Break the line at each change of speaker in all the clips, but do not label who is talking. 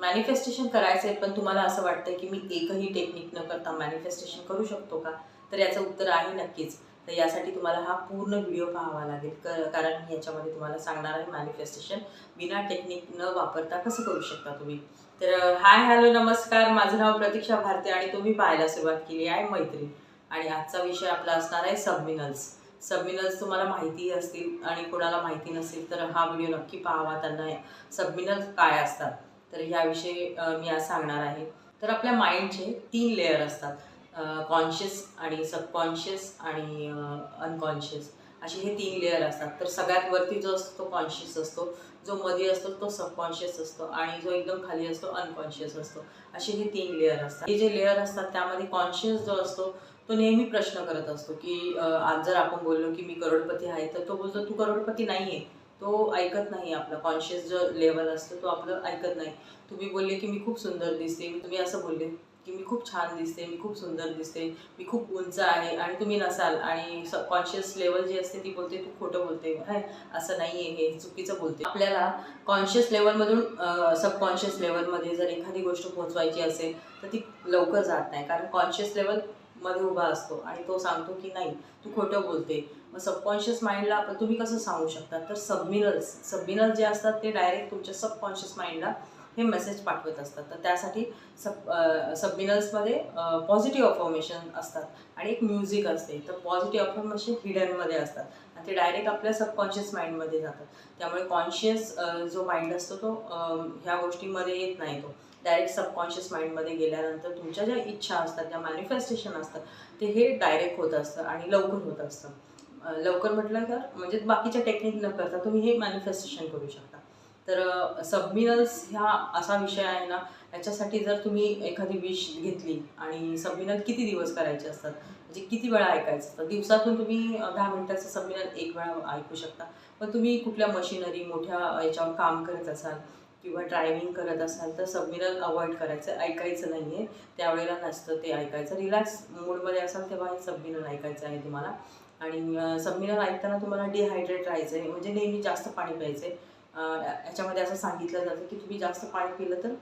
Manifestation करायचं आहे पण तुम्हाला असं वाटतं की मी एकही टेक्निक न करता मॅनिफेस्टेशन करू शकतो का? तर याचं उत्तर आहे नक्कीच. तर यासाठी तुम्हाला हा पूर्ण व्हिडिओ पाहावा लागेल क कारण मी याच्यामध्ये तुम्हाला सांगणार आहे मॅनिफेस्टेशन बिना टेक्निक न वापरता कसं करू शकता तुम्ही. तर हाय हॅलो नमस्कार. माझं नाव प्रतीक्षा भारती आणि तुम्ही पाहायला सुरुवात केली आहे मैत्री. आणि आजचा विषय आपला असणार आहे सबमिनल्स सबमिनल्स तुम्हाला माहितीही असतील आणि कोणाला माहिती नसेल तर हा व्हिडिओ नक्की पाहावा. त्यांना सबमिनल्स काय असतात? तर ह्याविषयी मी आज सांगणार आहे. तर आपल्या माइंडचे तीन लेअर असतात. कॉन्शियस आणि सबकॉन्शियस आणि अनकॉन्शियस असे हे तीन लेअर असतात. तर सगळ्यात वरती जो असतो तो कॉन्शियस असतो. जो मध्ये असतो तो सबकॉन्शियस असतो. आणि जो एकदम खाली असतो अनकॉन्शियस असतो. असे हे तीन लेअर असतात. हे जे लेअर असतात त्यामध्ये कॉन्शियस जो असतो तो नेहमी प्रश्न करत असतो की आज जर आपण बोललो की मी करोडपती आहे तर तो बोलतो तू करोडपती नाही आहे तो ऐकत नाही आपला कॉन्शियस जो लेवल असतो तो आपलं ऐकत नाही. तुम्ही बोलले की मी खूप सुंदर दिसते तुम्ही असं बोलले की मी खूप छान दिसते मी खूप सुंदर दिसते मी खूप उंच आहे आणि तुम्ही नसाल आणि सबकॉन्शियस लेवल जी असते ती बोलते तू खोटं बोलते हाय असं नाही आहे हे चुकीचं बोलते. आपल्याला कॉन्शियस लेवलमधून सबकॉन्शियस लेवलमध्ये जर एखादी गोष्ट पोहोचवायची असेल तर ती लवकर जात नाही. कारण कॉन्शियस लेवल मध्ये उभा असतो आणि तो सांगतो की नाही तू खोटं बोलते. मग सबकॉन्शियस माइंडला आपण तुम्ही कसं सांगू शकता? तर सबमिनल्स सबमिनल्स जे असतात ते डायरेक्ट तुमच्या सबकॉन्शियस माइंडला हे मेसेज पाठवत असतात. तर त्यासाठी सब सबमिनल्समध्ये पॉझिटिव्ह अफॉर्मेशन असतात आणि एक म्युझिक असते. तर पॉझिटिव्ह अफॉर्मेशन हिडनमध्ये असतात. आणि ते डायरेक्ट आपल्या सबकॉन्शियस माइंडमध्ये जातात. त्यामुळे कॉन्शियस जो माइंड असतो तो ह्या गोष्टीमध्ये येत नाही तो. डायरेक्ट सबकॉन्शियस माइंडमध्ये गेल्यानंतर तुमच्या ज्या इच्छा असतात ज्या मॅनिफेस्टेशन असतात ते हे डायरेक्ट होत असतं आणि लवकर होत असतं. लवकर म्हटलं तर म्हणजे बाकीच्या टेक्निक न करता तुम्ही हे मॅनिफेस्टेशन करू शकता. तर सबमिनल्स ह्या असा विषय आहे ना याच्यासाठी जर तुम्ही एखादी विश घेतली आणि सबमिनल किती दिवस करायचे असतात म्हणजे किती वेळा ऐकायचं असतं? दिवसातून तुम्ही दहा मिनटाचं सबमिनल एक वेळा ऐकू शकता. पण तुम्ही कुठल्या मशिनरी मोठ्या याच्यावर काम करत असाल किंवा ड्रायव्हिंग करत असाल तर सबमिरल अवॉइड करायचं. ऐकायचं नाही आहे त्यावेळेला नसतं ते ऐकायचं. रिलॅक्स मूडमध्ये असाल तेव्हा हे सबमिरल ऐकायचं आहे तुम्हाला. आणि सबमिनल ऐकताना तुम्हाला डिहायड्रेट राहायचं आहे. म्हणजे नेहमी जास्त पाणी प्यायचं आहे. याच्यामध्ये असं सांगितलं जातं की तुम्ही जास्त पाणी पिलं तर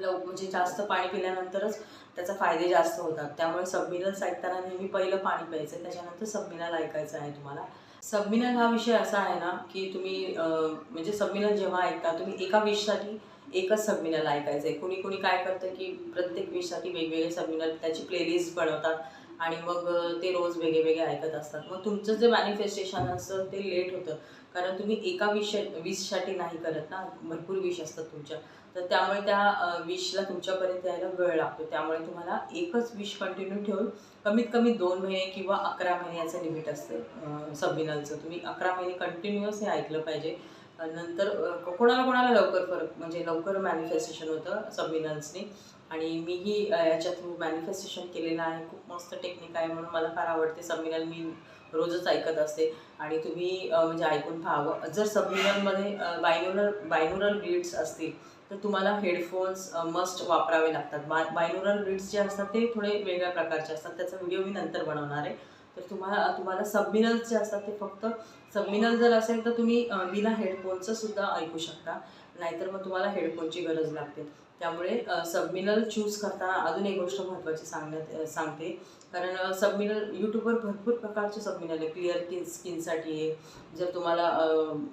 लव म्हणजे जास्त पाणी पिल्यानंतरच त्याचा फायदे जास्त होतात. त्यामुळे सबमिरल्स ऐकताना नेहमी पहिलं पाणी प्यायचं आहे. त्याच्यानंतर सबमिरल ऐकायचं आहे तुम्हाला. सबमिनल हा विषय असा आहे ना की तुम्ही अं, म्हणजे सबमिनल जेव्हा ऐकता तुम्ही एका विषसाठी एकच सबमिनल ऐकायचं आहे कुणी कुणी काय करतं की प्रत्येक विषसाठी वेगवेगळे सबमिनल त्याची प्लेलिस्ट बनवतात. आणि मग ते रोज वेगळे वेगळे ऐकत असतात. मग तुमचं जे मॅनिफेस्टेशन असतं ते लेट होतं. कारण तुम्ही एका विष विषसाठी नाही करत ना. भरपूर विष असतात तुमच्या. तर त्यामुळे त्या विषला तुमच्यापर्यंत यायला वेळ लागतो. त्यामुळे तुम्हाला एकच विष कंटिन्यू ठेवून कमीत कमी दोन महिने किंवा अकरा महिन्याचं लिमिट असतं सबमिनलचं तुम्ही अकरा महिने कंटिन्युअस हे ऐकलं पाहिजे. नंतर कोणाला कोणाला लवकर फरक म्हणजे लवकर मॅनिफेस्टेशन होतं सबमिनल्सनी आणि मीही याच्या थ्रू मॅनिफेस्टेशन केलेलं आहे. खूप मस्त टेक्निक आहे म्हणून मला फार आवडते. संमेलन मी रोजच ऐकत असते. आणि तुम्ही म्हणजे ऐकून पाहावं. जर सबमिनलमध्ये बायनुरल बायनुरल बीड्स असतील तर तुम्हाला हेडफोन्स मस्ट वापरावे लागतात. बा बायनुरल बीड्स जे असतात ते थोडे वेगळ्या प्रकारचे असतात. त्याचा व्हिडिओ मी नंतर बनवणार आहे. तर तुम्हाला तुम्हाला सबमिनल्स जे असतात ते फक्त सबमिनल जर असेल तर तुम्ही बिना हेडफोनचं सुद्धा ऐकू शकता. नाहीतर मग तुम्हाला हेडफोनची गरज लागते. त्यामुळे सबमिनल चूज करताना अजून एक गोष्ट महत्त्वाची सांगण्यात सांगते. कारण सबमिनल यूट्यूबवर भरपूर प्रकारचे सबमिनल आहे. क्लिअर किन स्किनसाठी आहे. जर तुम्हाला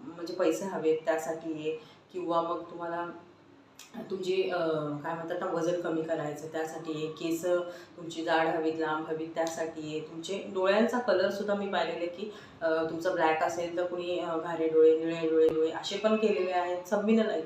म्हणजे पैसे हवेत त्यासाठी आहे. किंवा मग तुम्हाला तुमची काय म्हणतात ना वजन कमी करायचं त्यासाठी आहे केस तुमची जाड हवीत लांब हवीत त्यासाठी आहे तुमचे डोळ्यांचा कलरसुद्धा मी पाहिलेले की तुमचं तुमचा ब्लॅक असेल तर कुणी घारे डोळे निळे डोळे डोळे असे पण केलेले आहेत सबमिनल आहेत.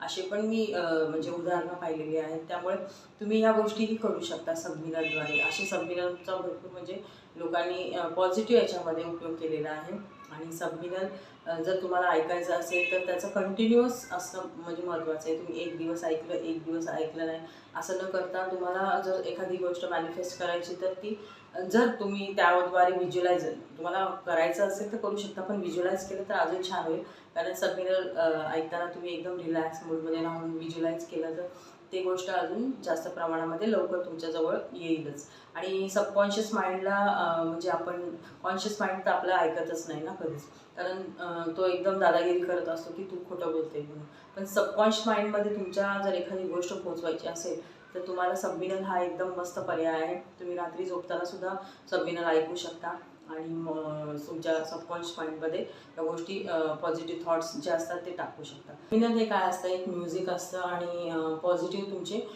असे पण मी म्हणजे उदाहरणं पाहिलेली आहेत. त्यामुळे तुम्ही ह्या गोष्टीही करू शकता सबमिनलद्वारे असे सबमिनलचा भरपूर म्हणजे लोकांनी पॉझिटिव्ह याच्यामध्ये उपयोग केलेला आहे. आणि सबमिनल जर तुम्हाला ऐकायचं असेल तर त्याचं कंटिन्युअस असणं म्हणजे महत्त्वाचं आहे. तुम्ही एक दिवस ऐकलं एक दिवस ऐकलं नाही असं न करता तुम्हाला जर एखादी गोष्ट मॅनिफेस्ट करायची तर ती जर तुम्ही त्याद्वारे व्हिज्युलाइज तुम्हाला करायचं असेल तर करू शकता पण व्हिज्युलाइज केलं तर अजून छान होईल. कारण सबमिनल ऐकताना तुम्ही एकदम रिलॅक्स मूडमध्ये राहून व्हिज्युलाइज केलं तर ते गोष्ट अजून जास्त प्रमाणामध्ये लवकर तुमच्याजवळ येईलच. आणि सबकॉन्शियस माइंडला म्हणजे आपण कॉन्शियस माइंड तर आपलं ऐकतच नाही ना कधीच. कारण तो एकदम दादागिरी करत असतो की तू खोटं बोलते म्हणून. पण सबकॉन्शियस माइंडमध्ये तुमच्या जर एखादी गोष्ट पोहोचवायची असेल तर तुम्हाला सबमिनल हा एकदम मस्त पर्याय आहे. तुम्ही रात्री झोपताना सुद्धा सबमिनल ऐकू शकता. आणि मग तुमच्या सबकॉन्शियस माइंडमध्ये या गोष्टी पॉझिटिव्ह थॉट्स जे असतात ते टाकू शकता. सबमिनल हे काय असतं? एक म्युझिक असतं आणि पॉझिटिव्ह तुमचे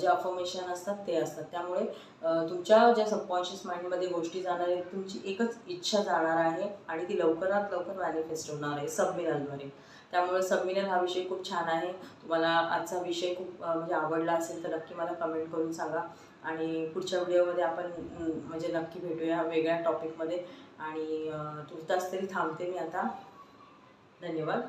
जे अफर्मेशन असतात ते असतात. त्यामुळे तुमच्या ज्या सबकॉन्शियस माइंडमध्ये गोष्टी जाणार आहेत तुमची एकच इच्छा जाणार आहे आणि ती लवकरात लवकर मॅनिफेस्ट होणार आहे सबमिनलद्वारे त्यामुळे सबमिनल हा विषय खूप छान आहे. तुम्हाला आजचा विषय खूप म्हणजे आवडला असेल तर नक्की मला कमेंट करून सांगा. आणि पुढच्या व्हिडिओमध्ये आपण म्हणजे नक्की भेटूया वेगळ्या टॉपिकमध्ये आणि तुर्तास तरी थांबते मी आता. धन्यवाद.